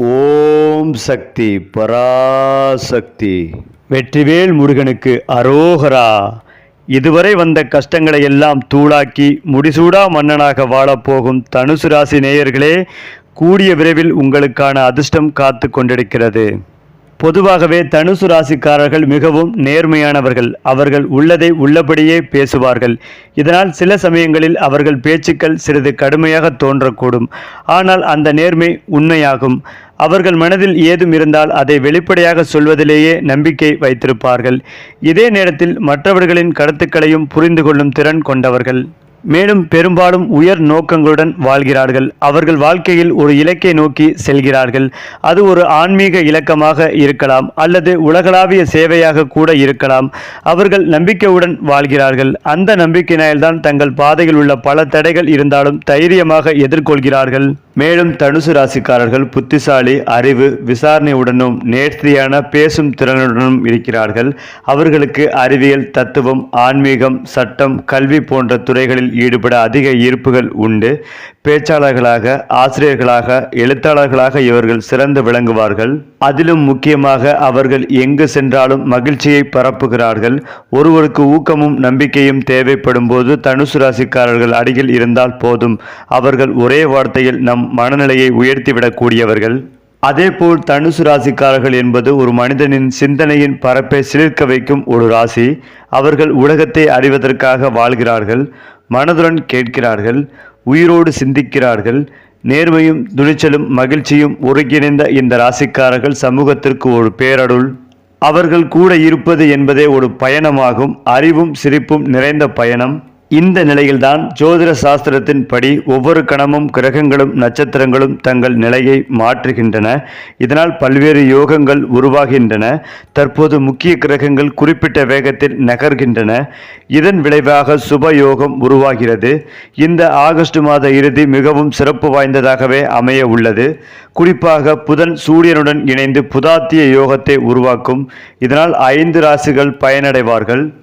ஓம் சக்தி பராசக்தி. வெற்றிவேல் முருகனுக்கு அரோகரா. இதுவரை வந்த கஷ்டங்களை எல்லாம் தூளாக்கி முடிசூடா மன்னனாக வாழப்போகும் தனுசு ராசி நேயர்களே கூடிய விரைவில் உங்களுக்கான அதிர்ஷ்டம் காத்து கொண்டிருக்கிறது. பொதுவாகவே தனுசு ராசிக்காரர்கள் மிகவும் நேர்மையானவர்கள். அவர்கள் உள்ளதை உள்ளபடியே பேசுவார்கள். இதனால் சில சமயங்களில் அவர்கள் பேச்சுக்கள் சிறிது கடுமையாக தோன்றக்கூடும். ஆனால் அந்த நேர்மை உண்மையாகும். அவர்கள் மனதில் ஏதும் இருந்தால் அதை வெளிப்படையாக சொல்வதிலேயே நம்பிக்கை வைத்திருப்பார்கள். இதே நேரத்தில் மற்றவர்களின் கருத்துக்களையும் புரிந்து கொள்ளும் திறன் கொண்டவர்கள். மேலும் பெரும்பாலும் உயர் நோக்கங்களுடன் வாழ்கிறார்கள். அவர்கள் வாழ்க்கையில் ஒரு இலக்கை நோக்கி செல்கிறார்கள். அது ஒரு ஆன்மீக இலக்கமாக இருக்கலாம் அல்லது உலகளாவிய சேவையாக கூட இருக்கலாம். அவர்கள் நம்பிக்கையுடன் வாழ்கிறார்கள். அந்த நம்பிக்கையினால்தான் தங்கள் பாதையில் உள்ள பல தடைகள் இருந்தாலும் தைரியமாக எதிர்கொள்கிறார்கள். மேலும் தனுசு ராசிக்காரர்கள் புத்திசாலி அறிவு விசாரணையுடனும் நேர்த்தியான பேசும் திறனுடனும் இருக்கிறார்கள். அவர்களுக்கு அறிவியல் தத்துவம் ஆன்மீகம் சட்டம் கல்வி போன்ற துறைகளில் ஈடுபட அதிக ஈர்ப்புகள் உண்டு. பேச்சாளர்களாக ஆசிரியர்களாக எழுத்தாளர்களாக இவர்கள் சிறந்து விளங்குவார்கள். அதிலும் முக்கியமாக அவர்கள் எங்கு சென்றாலும் மகிழ்ச்சியை பரப்புகிறார்கள். ஒருவருக்கு ஊக்கமும் நம்பிக்கையும் தேவைப்படும் போது தனுசு ராசிக்காரர்கள் அருகில் இருந்தால் போதும். அவர்கள் ஒரே வார்த்தையில் நம் மனநிலையை உயர்த்திவிடக்கூடியவர்கள். அதேபோல் தனுசு ராசிக்காரர்கள் என்பது ஒரு மனிதனின் சிந்தனையின் பரப்பை சிலிர்க்க வைக்கும் ஒரு ராசி. அவர்கள் உலகத்தை அறிவதற்காக வாழ்கிறார்கள் மனதுடன் கேட்கிறார்கள் உயிரோடு சிந்திக்கிறார்கள். நேர்மையும் துணிச்சலும் மகிழ்ச்சியும் ஒருங்கிணைந்த இந்த ராசிக்காரர்கள் சமூகத்திற்கு ஒரு பேரருள். அவர்கள் கூட இருப்பது என்பதே ஒரு பயணமாகும் அறிவும் சிரிப்பும் நிறைந்த பயணம். இந்த நிலையில்தான் ஜோதிட சாஸ்திரத்தின் படி ஒவ்வொரு கணமும் கிரகங்களும் நட்சத்திரங்களும் தங்கள் நிலையை மாற்றுகின்றன. இதனால் பல்வேறு யோகங்கள் உருவாகின்றன. தற்போது முக்கிய கிரகங்கள் குறிப்பிட்ட வேகத்தில் நகர்கின்றன. இதன் விளைவாக சுப யோகம் உருவாகிறது. இந்த ஆகஸ்ட் மாத இறுதி மிகவும் சிறப்பு வாய்ந்ததாகவே அமைய உள்ளது. குறிப்பாக புதன் சூரியனுடன் இணைந்து புதாத்திய யோகத்தை உருவாக்கும். இதனால் ஐந்து ராசிகள் பயனடைவார்கள்.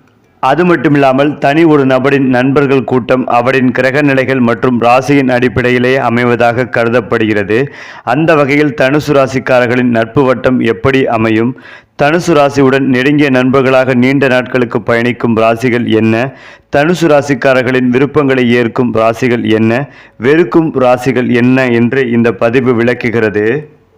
அது மட்டுமில்லாமல் தனி ஒரு நபரின் நண்பர்கள் கூட்டம் அவரின் கிரக நிலைகள் மற்றும் ராசியின் அடிப்படையிலே அமைவதாக கருதப்படுகிறது. அந்த வகையில் தனுசு ராசிக்காரர்களின் நட்பு வட்டம் எப்படி அமையும்? தனுசு ராசியுடன் நெருங்கிய நண்பர்களாக நீண்ட நாட்களுக்கு பயணிக்கும் ராசிகள் என்ன? தனுசு ராசிக்காரர்களின் விருப்பங்களை ஏற்கும் ராசிகள் என்ன? வெறுக்கும் ராசிகள் என்ன? என்று இந்த பதிவு விளக்குகிறது.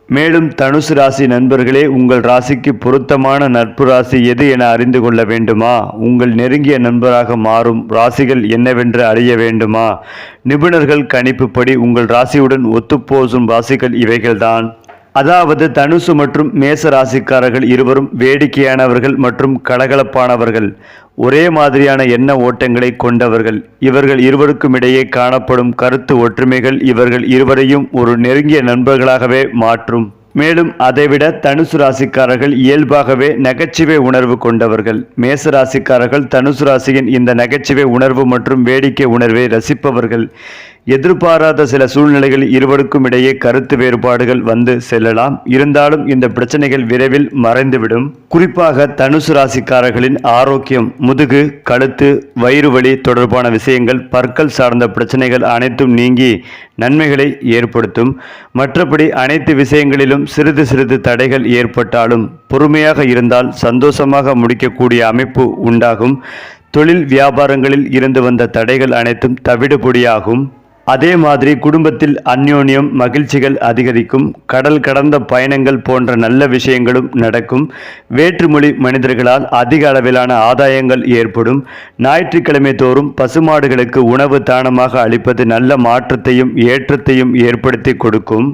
மேலும் தனுசு ராசி நண்பர்களே உங்கள் ராசிக்கு பொருத்தமான நட்பு ராசி எது என அறிந்து கொள்ள வேண்டுமா? உங்கள் நெருங்கிய நண்பராக மாறும் ராசிகள் என்னவென்று அறிய வேண்டுமா? நிபுணர்கள் கணிப்புப்படி உங்கள் ராசியுடன் ஒத்துப்போசும் ராசிகள் இவைகள்தான். அதாவது தனுசு மற்றும் மேச ராசிக்காரர்கள் இருவரும் வேடிக்கையானவர்கள் மற்றும் கலகலப்பானவர்கள். ஒரே மாதிரியான எண்ண ஓட்டங்களை கொண்டவர்கள். இவர்கள் இருவருக்கும் இடையே காணப்படும் கருத்து ஒற்றுமைகள் இவர்கள் இருவரையும் ஒரு நெருங்கிய நண்பர்களாகவே மாற்றும். மேலும் அதைவிட தனுசு ராசிக்காரர்கள் இயல்பாகவே நகைச்சுவை உணர்வு கொண்டவர்கள். மேச ராசிக்காரர்கள் தனுசு ராசியின் இந்த நகைச்சுவை உணர்வு மற்றும் வேடிக்கை உணர்வை ரசிப்பவர்கள். எதிர்பாராத சில சூழ்நிலைகள் இருவருக்கும் இடையே கருத்து வேறுபாடுகள் வந்து செல்லலாம். இருந்தாலும் இந்த பிரச்சனைகள் விரைவில் மறைந்துவிடும். குறிப்பாக தனுசு ராசிக்காரர்களின் ஆரோக்கியம் முதுகு கழுத்து வயிறு வலி தொடர்பான விஷயங்கள் பற்கள் சார்ந்த பிரச்சனைகள் அனைத்தும் நீங்கி நன்மைகளை ஏற்படுத்தும். மற்றபடி அனைத்து விஷயங்களிலும் சிறிது சிறிது தடைகள் ஏற்பட்டாலும் பொறுமையாக இருந்தால் சந்தோஷமாக முடிக்கக்கூடிய அமைப்பு உண்டாகும். தொழில் வியாபாரங்களில் இருந்து வந்த தடைகள் அனைத்தும் தவிடுபொடியாகும். அதே மாதிரி குடும்பத்தில் அந்யோன்யம் மகிழ்ச்சிகள் அதிகரிக்கும் கடல் கடந்த பயணங்கள் போன்ற நல்ல விஷயங்களும் நடக்கும். வேற்றுமொழி மனிதர்களால் அதிக அளவிலான ஆதாயங்கள் ஏற்படும். ஞாயிற்றுக்கிழமை தோறும் பசுமாடுகளுக்கு உணவு தானமாக அளிப்பது நல்ல மாற்றத்தையும் ஏற்றத்தையும் ஏற்படுத்தி கொடுக்கும்.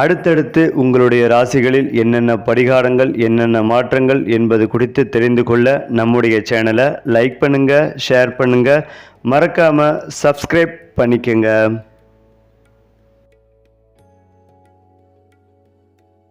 அடுத்தடுத்து உங்களுடைய ராசிகளில் என்னென்ன பரிகாரங்கள் என்னென்ன மாற்றங்கள் என்பது குறித்து தெரிந்து கொள்ள நம்முடைய சேனலை லைக் பண்ணுங்கள் ஷேர் பண்ணுங்கள் மறக்காமல் சப்ஸ்கிரைப் பண்ணிக்கங்க.